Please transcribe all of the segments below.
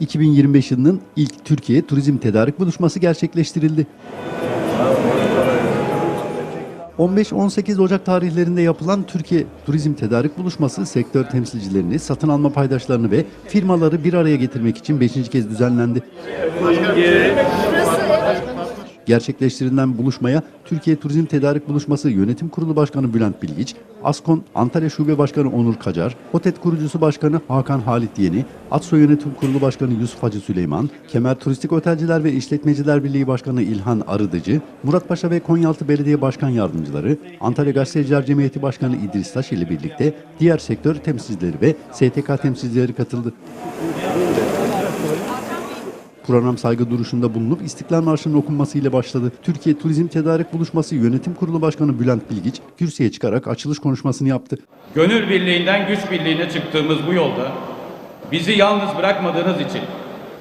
2025 yılının ilk Türkiye Turizm Tedarik Buluşması gerçekleştirildi. 15-18 Ocak tarihlerinde yapılan Türkiye Turizm Tedarik Buluşması sektör temsilcilerini, satın alma paydaşlarını ve firmaları bir araya getirmek için 5. kez düzenlendi. Gerçekleştirilen buluşmaya Türkiye Turizm Tedarik Buluşması Yönetim Kurulu Başkanı Bülent Bilgiç, Askon Antalya Şube Başkanı Onur Kacar, OTET Kurucusu Başkanı Hakan Halit Yeni, Atso Yönetim Kurulu Başkanı Yusuf Hacı Süleyman, Kemer Turistik Otelciler ve İşletmeciler Birliği Başkanı İlhan Arıdıcı, Muratpaşa ve Konyaaltı Belediye Başkan Yardımcıları, Antalya Gazeteciler Cemiyeti Başkanı İdris Taş ile birlikte diğer sektör temsilcileri ve STK temsilcileri katıldı. Program saygı duruşunda bulunup İstiklal Marşı'nın okunmasıyla başladı. Türkiye Turizm Tedarik Buluşması Yönetim Kurulu Başkanı Bülent Bilgiç kürsüye çıkarak açılış konuşmasını yaptı. Gönül birliğinden güç birliğine çıktığımız bu yolda bizi yalnız bırakmadığınız için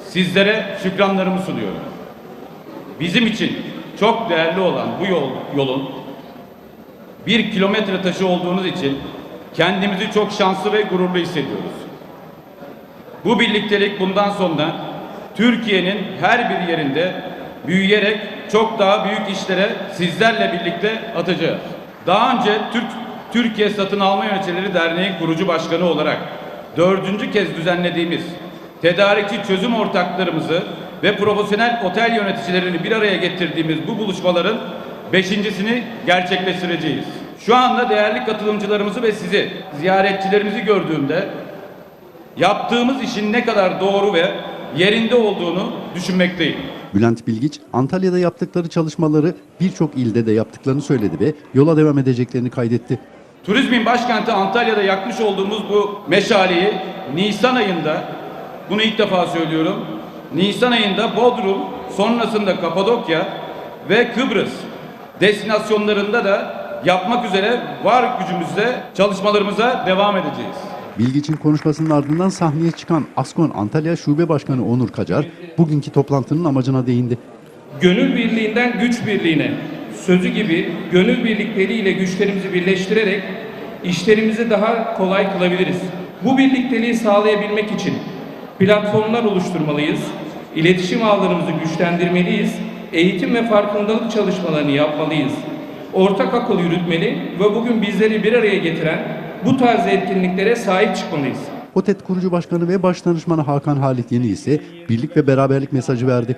sizlere şükranlarımı sunuyorum. Bizim için çok değerli olan bu yol, yolun bir kilometre taşı olduğunuz için kendimizi çok şanslı ve gururlu hissediyoruz. Bu birliktelik bundan sonra Türkiye'nin her bir yerinde büyüyerek çok daha büyük işlere sizlerle birlikte atacağız. Daha önce Türk Türkiye Satın Alma Yöneticileri Derneği kurucu başkanı olarak dördüncü kez düzenlediğimiz tedarikçi çözüm ortaklarımızı ve profesyonel otel yöneticilerini bir araya getirdiğimiz bu buluşmaların beşincisini gerçekleştireceğiz. Şu anda değerli katılımcılarımızı ve sizi, ziyaretçilerimizi gördüğümde yaptığımız işin ne kadar doğru ve yerinde olduğunu düşünmekteyim. Bülent Bilgiç, Antalya'da yaptıkları çalışmaları birçok ilde de yaptıklarını söyledi ve yola devam edeceklerini kaydetti. Turizmin başkenti Antalya'da yakmış olduğumuz bu meşaleyi Nisan ayında, bunu ilk defa söylüyorum, Nisan ayında Bodrum, sonrasında Kapadokya ve Kıbrıs destinasyonlarında da yapmak üzere var gücümüzle çalışmalarımıza devam edeceğiz. Bilgiç'in konuşmasının ardından sahneye çıkan Askon Antalya Şube Başkanı Onur Kacar, bugünkü toplantının amacına değindi. Gönül birliğinden güç birliğine sözü gibi gönül birlikleriyle güçlerimizi birleştirerek işlerimizi daha kolay kılabiliriz. Bu birlikteliği sağlayabilmek için platformlar oluşturmalıyız, iletişim ağlarımızı güçlendirmeliyiz, eğitim ve farkındalık çalışmalarını yapmalıyız. Ortak akıl yürütmeli ve bugün bizleri bir araya getiren bu tarz etkinliklere sahip çıkmalıyız. OTET kurucu başkanı ve baş danışmanı Hakan Halit Yeni ise birlik ve beraberlik mesajı verdi.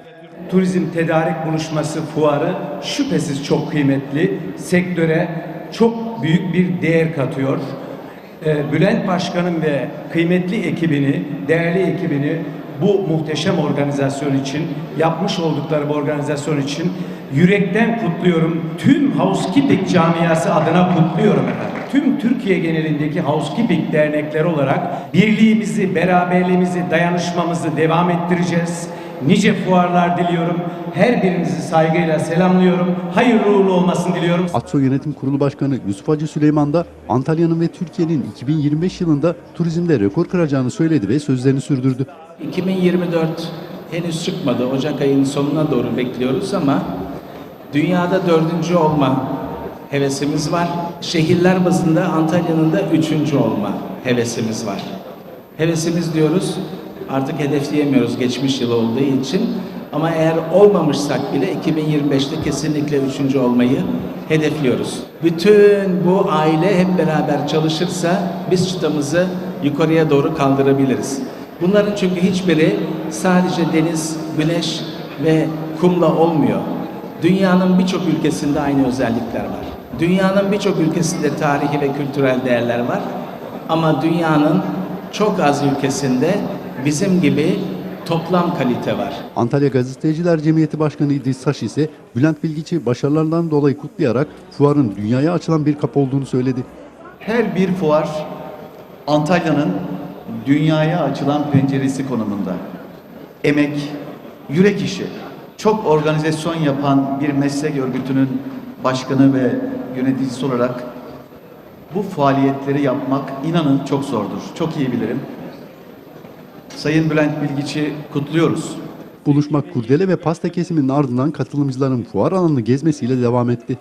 Turizm Tedarik Buluşması fuarı şüphesiz çok kıymetli. Sektöre çok büyük bir değer katıyor. Ee, Bülent Başkanım ve kıymetli ekibini, değerli ekibini bu muhteşem organizasyon için, yapmış oldukları bu organizasyon için yürekten kutluyorum. Tüm Housekeeping camiası adına kutluyorum efendim. Tüm Türkiye genelindeki Housekeeping dernekleri olarak birliğimizi, beraberliğimizi, dayanışmamızı devam ettireceğiz. Nice fuarlar diliyorum. Her birinizi saygıyla selamlıyorum. Hayırlı uğurlu olmasını diliyorum. Atso Yönetim Kurulu Başkanı Yusuf Hacı Süleyman da Antalya'nın ve Türkiye'nin 2025 yılında turizmde rekor kıracağını söyledi ve sözlerini sürdürdü. 2024 henüz çıkmadı. Ocak ayının sonuna doğru bekliyoruz ama dünyada dördüncü olma hevesimiz var. Şehirler bazında Antalya'nın da üçüncü olma hevesimiz var. Hevesimiz diyoruz artık hedefleyemiyoruz geçmiş yıl olduğu için. Ama eğer olmamışsak bile 2025'te kesinlikle üçüncü olmayı hedefliyoruz. Bütün bu aile hep beraber çalışırsa biz çıtamızı yukarıya doğru kaldırabiliriz. Bunların çünkü hiçbiri sadece deniz, güneş ve kumla olmuyor. Dünyanın birçok ülkesinde aynı özellikler var. Dünyanın birçok ülkesinde tarihi ve kültürel değerler var. Ama dünyanın çok az ülkesinde bizim gibi toplam kalite var. Antalya Gazeteciler Cemiyeti Başkanı İdris Saç ise Bülent Bilgiç'i başarılarından dolayı kutlayarak fuarın dünyaya açılan bir kapı olduğunu söyledi. Her bir fuar Antalya'nın dünyaya açılan penceresi konumunda. Emek, yürek işi. Çok organizasyon yapan bir meslek örgütünün başkanı ve yöneticisi olarak bu faaliyetleri yapmak inanın çok zordur. Çok iyi bilirim. Sayın Bülent Bilgiç'i kutluyoruz. Buluşma kurdele ve pasta kesiminin ardından katılımcıların fuar alanını gezmesiyle devam etti.